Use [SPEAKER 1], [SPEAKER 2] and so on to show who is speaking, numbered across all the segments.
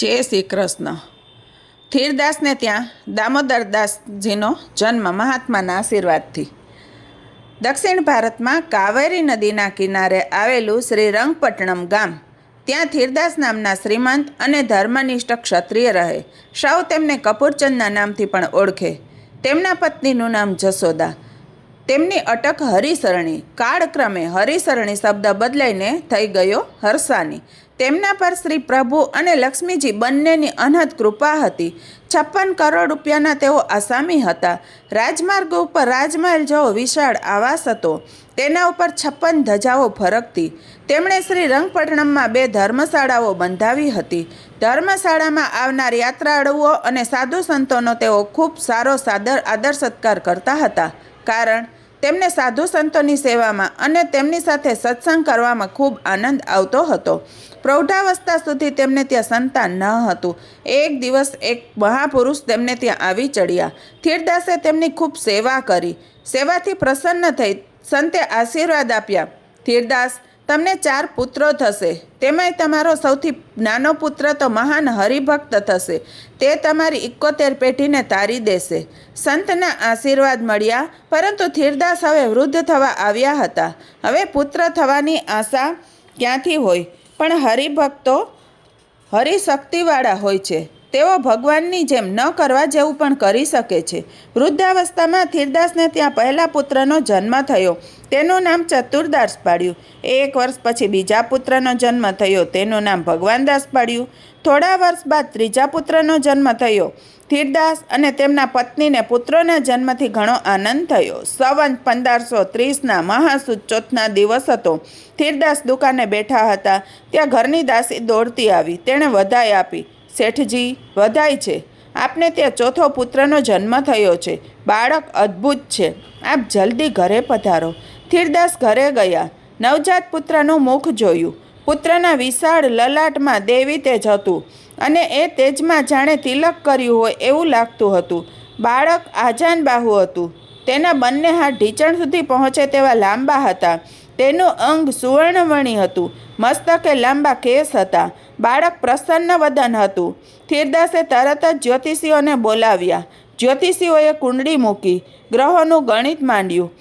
[SPEAKER 1] જય શ્રી કૃષ્ણ. થીરદાસને ત્યાં દામોદરદાસજીનો જન્મ મહાત્માના આશીર્વાદથી. દક્ષિણ ભારતમાં કાવેરી નદીના કિનારે આવેલું શ્રી રંગપટ્ટનમ ગામ, ત્યાં થીરદાસ નામના શ્રીમંત અને ધર્મનિષ્ઠ ક્ષત્રિય રહે. સૌ તેમને કપૂરચંદના નામથી પણ ઓળખે. તેમના પત્નીનું નામ જશોદા તેમની અટક હરિસરણી, કાળક્રમે હરિસરણી શબ્દ બદલાઈને થઈ ગયો હરસાની તેમના પર શ્રી પ્રભુ અને લક્ષ્મીજી બંનેની અનહદ કૃપા હતી. છપ્પન કરોડ રૂપિયાના તેઓ આસામી હતા. રાજમાર્ગ ઉપર રાજમહેલ જેવો વિશાળ આવાસ હતો. તેના ઉપર છપ્પન ધજાઓ ફરકતી. તેમણે શ્રી રંગપટ્ટણમમાં બે ધર્મશાળાઓ બંધાવી હતી. ધર્મશાળામાં આવનાર યાત્રાળુઓ અને સાધુ સંતોનો તેઓ ખૂબ સારો સાદર આદર સત્કાર કરતા હતા. કારણ તેમને સાધુ સંતોની સેવામાં અને તેમની સાથે સત્સંગ કરવામાં ખૂબ આનંદ આવતો હતો. પ્રૌઢાવસ્થા સુધી તેમને ત્યાં સંતાન ન હતું. એક દિવસ એક મહાપુરુષ તેમને ત્યાં આવી ચડ્યા. થીરદાસે તેમની ખૂબ સેવા કરી. સેવાથી પ્રસન્ન થઈ. સંતે આશીર્વાદ આપ્યા. થીરદાસ તમને ચાર પુત્રો થશે. તેમાંય તમારો સૌથી નાનો પુત્ર તો મહાન હરિભક્ત થશે. તે તમારી ઇકોતેર પેઢીને તારી દેશે. સંતના આશીર્વાદ મળ્યા, પરંતુ થિરદાસ હવે વૃદ્ધ થવા આવ્યા હતા. હવે પુત્ર થવાની આશા ક્યાંથી હોય? પણ હરિભક્તો હરિશક્તિવાળા હોય છે. તેઓ ભગવાનની જેમ ન કરવા જેવું પણ કરી શકે છે. વૃદ્ધાવસ્થામાં થીરદાસને ત્યાં પહેલા પુત્રનો જન્મ થયો. તેનું નામ ચતુર્દાસ પાડ્યું. એક વર્ષ પછી બીજા પુત્રનો જન્મ થયો. તેનું નામ ભગવાનદાસ પાડ્યું. થોડા વર્ષ બાદ ત્રીજા પુત્રનો જન્મ થયો. થીરદાસ અને તેમના પત્નીને પુત્રોના જન્મથી ઘણો આનંદ થયો. સવંત પંદરસો ત્રીસના મહાસુદ ચોથના દિવસ હતો. થીરદાસ દુકાને બેઠા હતા. ત્યાં ઘરની દાસી દોડતી આવી. તેણે વધાઈ આપી. શેઠજી, વધાય છે. આપને ત્યાં ચોથો પુત્રનો જન્મ થયો છે. બાળક અદ્ભુત છે. આપ જલ્દી ઘરે પધારો. થીરદાસ ઘરે ગયા. નવજાત પુત્રનું મુખ જોયું. પુત્રના વિશાળ લલાટમાં દેવી તેજ હતું અને એ તેજમાં જાણે તિલક કર્યું હોય એવું લાગતું હતું. બાળક આજાન બાહુ હતું. તેના બંને હાથ ઢીચણ સુધી પહોંચે તેવા લાંબા હતા. તેનું અંગ સુવર્ણવણી હતું. મસ્તકે લાંબા કેસ હતા. બાળક પ્રસન્ન વદન હતું. થીરદાસે તરત જ જ્યોતિષીઓને બોલાવ્યા. જ્યોતિષીઓએ કુંડળી મૂકી. ગ્રહોનું ગણિત માંડ્યું.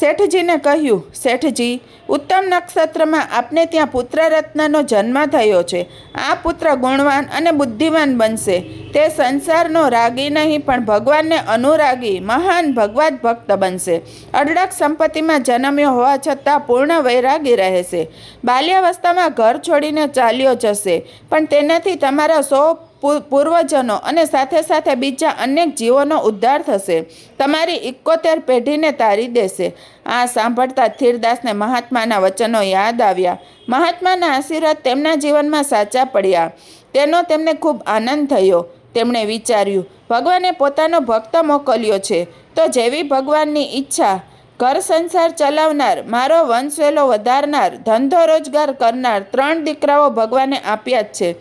[SPEAKER 1] શેઠજીને કહ્યું, શેઠજી, ઉત્તમ નક્ષત્રમાં આપને ત્યાં પુત્રરત્નનો જન્મ થયો છે. આ પુત્ર ગુણવાન અને બુદ્ધિમાન બનશે. તે સંસારનો રાગી નહીં, પણ ભગવાનને અનુરાગી, મહાન ભગવાદ ભક્ત બનશે. અઢળક સંપત્તિમાં જન્મ્યો હોવા છતાં પૂર્ણ વૈરાગી રહેશે. બાલ્યાવસ્થામાં ઘર છોડીને ચાલ્યો જશે. પણ તેનાથી તમારા સો પૂર્વજનો અને સાથે સાથે બીજા અનેક જીવોનો ઉદ્ધાર થશે. તમારી ઇકોતેર પેઢીને તારી દેશે. આ સાંભળતા થીરદાસને મહાત્માના વચનો યાદ આવ્યા. મહાત્માના આશીર્વાદ તેમના જીવનમાં સાચા પડ્યા. તેનો તેમને ખૂબ આનંદ થયો. તેમણે વિચાર્યું, ભગવાને પોતાનો ભક્ત મોકલ્યો છે. તો જેવી ભગવાનની ઈચ્છા, ઘર સંસાર ચલાવનાર, મારો વંશવેલો વધારનાર, ધંધો રોજગાર કરનાર ત્રણ દીકરાઓ ભગવાને આપ્યા જ છે.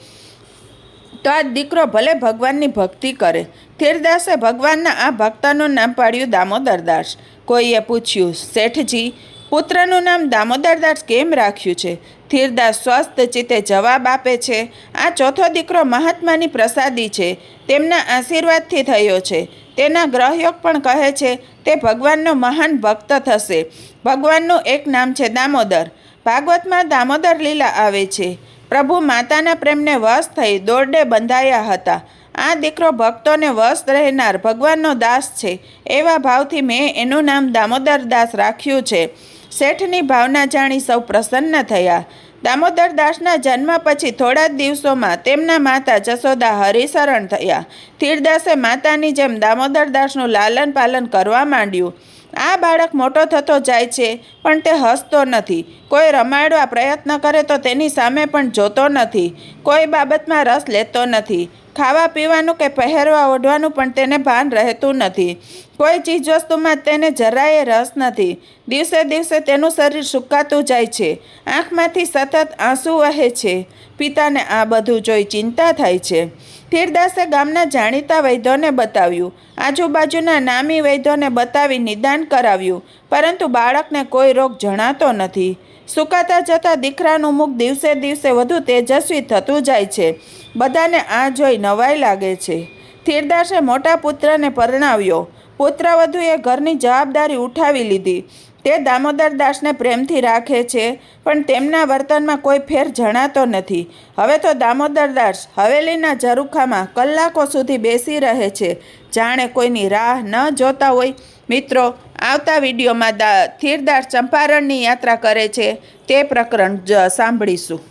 [SPEAKER 1] તો આ દીકરો ભલે ભગવાનની ભક્તિ કરે. થીરદાસે ભગવાનના આ ભક્તનું નામ પાડ્યું દામોદરદાસ કોઈએ પૂછ્યું, શેઠજી, પુત્રનું નામ દામોદરદાસ કેમ રાખ્યું છે? ધીરદાસ સ્વસ્થ ચિત્તે જવાબ આપે છે, આ ચોથો દીકરો મહાત્માની પ્રસાદી છે. તેમના આશીર્વાદથી થયો છે. તેના ગ્રહયોગ પણ કહે છે, તે ભગવાનનો મહાન ભક્ત થશે. ભગવાનનું એક નામ છે દામોદર. ભાગવતમાં દામોદર લીલા આવે છે. પ્રભુ માતાના પ્રેમને વશ થઈ દોરડે બંધાયા હતા. આ દીકરો ભક્તોને વશ રહેનાર ભગવાનનો દાસ છે. એવા ભાવથી મેં એનું નામ દામોદર દાસ રાખ્યું છે. શેઠની ભાવના જાણી સૌ પ્રસન્ન થયા. દામોદર દાસના જન્મ પછી થોડા જ દિવસોમાં તેમના માતા જશોદા હરિશરણ થયા. તીરદાસે માતાની જેમ દામોદર દાસનું લાલન પાલન કરવા માંડ્યું. આ બાળક મોટો થતો જાય છે, પણ તે હસતો નથી. કોઈ રમાડવા પ્રયત્ન કરે તો તેની સામે પણ જોતો નથી. કોઈ બાબતમાં રસ લેતો નથી. ખાવા પીવાનું કે પહેરવા ઓઢવાનું પણ તેને ભાન રહેતું નથી. કોઈ ચીજવસ્તુમાં તેને જરાય રસ નથી. દિવસે દિવસે તેનું શરીર સુકાતું જાય છે. આંખમાંથી સતત આંસુ વહે છે. પિતાને આ બધું જોઈ ચિંતા થાય છે. થીરદાસે ગામના જાણીતા વૈદ્યોને બતાવ્યું. આજુબાજુના નામી વૈદ્યોને બતાવી નિદાન કરાવ્યું. પરંતુ બાળકને કોઈ રોગ જણાતો નથી. સુકાતા જતા દીકરાનું મુખ દિવસે દિવસે વધુ તેજસ્વી થતું જાય છે. બધાને આ જોઈ નવાઈ લાગે છે. થીરદાસે મોટા પુત્રને પરણાવ્યો. પુત્રવધુએ ઘરની જવાબદારી ઉઠાવી લીધી. તે દામોદર દાસને પ્રેમથી રાખે છે, પણ તેમના વર્તનમાં કોઈ ફેર જણાતો નથી. હવે તો દામોદર દાસ હવેલીના ઝરૂખામાં કલાકો સુધી બેસી રહે છે. જાણે કોઈની રાહ ન જોતા હોય. મિત્રો આવતા વિડીયોમાં દા થીરદાસ ચંપારણની યાત્રા કરે છે. તે પ્રકરણ જ સાંભળીશું.